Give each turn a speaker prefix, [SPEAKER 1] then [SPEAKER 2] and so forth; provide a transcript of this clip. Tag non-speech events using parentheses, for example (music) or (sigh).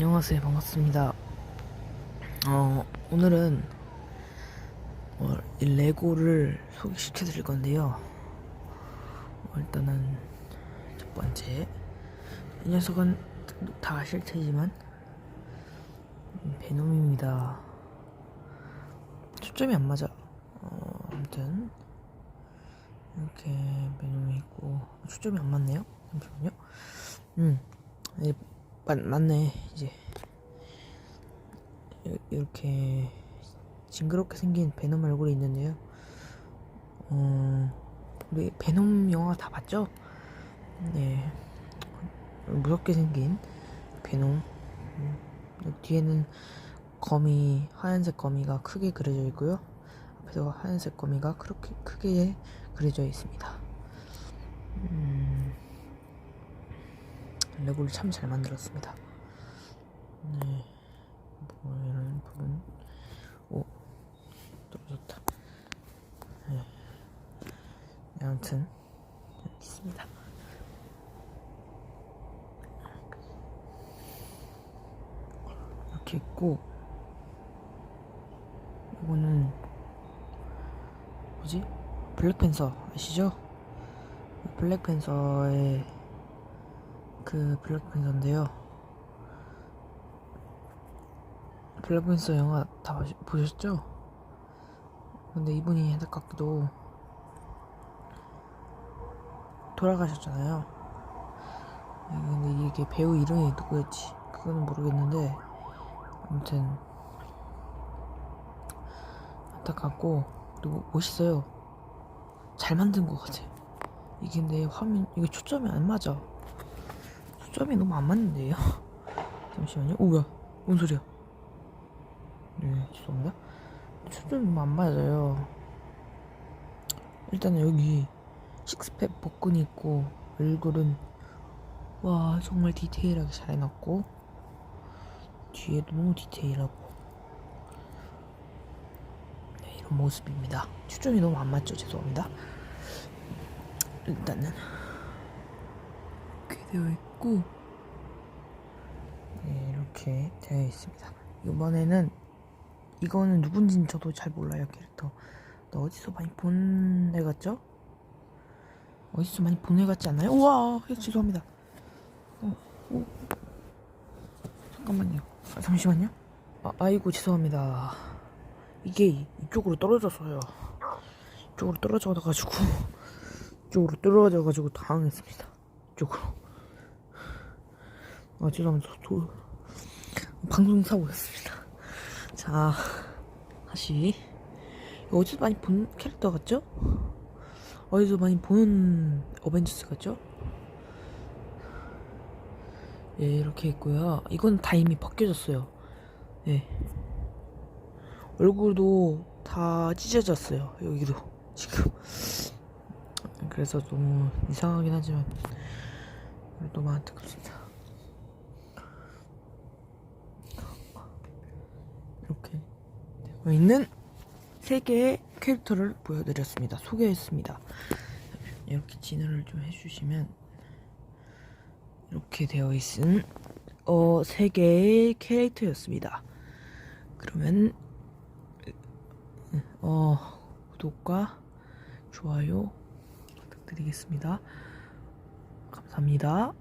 [SPEAKER 1] 안녕하세요. 반갑습니다. 어 오늘은 어, 이 레고를 소개시켜 드릴 건데요. 어, 일단은 첫 번째. 이 녀석은 다 아실 테지만 음, 베놈입니다. 초점이 안 맞아. 어 아무튼 이렇게 베놈이 있고 초점이 안 맞네요. 잠시만요. 음 네, 맞, 맞네 이제. 이- 이렇게 징그럽게 생긴 베놈 얼굴이 있는데요. 어 우리 베놈 영화 다 봤죠? 네. 무섭게 생긴 베놈. 음, 뒤에는 거미 하얀색 거미가 크게 그려져 있고요. 앞에도 하얀색 거미가 그렇게 크게 그려져 있습니다. 음, 레고를 참 잘 만들었습니다. 네, 뭐 이런 부분, 오 떨어졌다. 네, 네, 아무튼 있습니다. 이렇게 있고, 이거는 뭐지? 블랙팬서 아시죠? 블랙팬서의 그 블랙팬서인데요. 블랙팬서 영화 다 보셨죠? 근데 이분이 안타깝게도 돌아가셨잖아요. 네, 근데 이게 배우 이름이 누구였지? 그거는 모르겠는데 아무튼 안타깝고 그리고 멋있어요. 잘 만든 것 같아. 이게 근데 화면 이게 초점이 안 맞아. 초점이 너무 안 맞는데요. (laughs) 잠시만요. 오, 뭐야? 뭔 소리야? 네, 죄송합니다. 초점이 너무 안 맞아요. 일단은 여기 식스팩 복근이 있고 얼굴은 와 정말 디테일하게 잘 해놨고 뒤에도 너무 디테일하고 네, 이런 모습입니다. 초점이 너무 안 맞죠? 죄송합니다. 일단은 이렇게 되어 있고 네, 이렇게 되어 있습니다. 이번에는 이거는 누군지는 저도 잘 몰라요 캐릭터. 너 어디서 많이 본 애 같죠? 어디서 많이 본 애 같지 않나요? 우와 예, 죄송합니다. 어, 오. 잠깐만요. 아, 잠시만요. 아, 아이고 죄송합니다. 이게 이쪽으로 떨어져서요. 이쪽으로 떨어져가지고 이쪽으로 떨어져가지고 당황했습니다. 이쪽으로. 아 죄송합니다. 도, 도, 방송 사고였습니다. 자 다시 어디서 많이 본 캐릭터 같죠? 어디서 많이 본 어벤져스 같죠? 예 이렇게 있고요. 이건 다 이미 벗겨졌어요. 예. 얼굴도 다 찢어졌어요. 여기도 지금. 그래서 너무 이상하긴 하지만 너무 안타깝습니다. 이렇게 되고 있는 세 개의 캐릭터를 보여드렸습니다. 소개했습니다. 이렇게 진열을 좀 해주시면 이렇게 되어 있은 어, 세 개의 캐릭터였습니다. 그러면 어, 구독과 좋아요 부탁드리겠습니다. 감사합니다.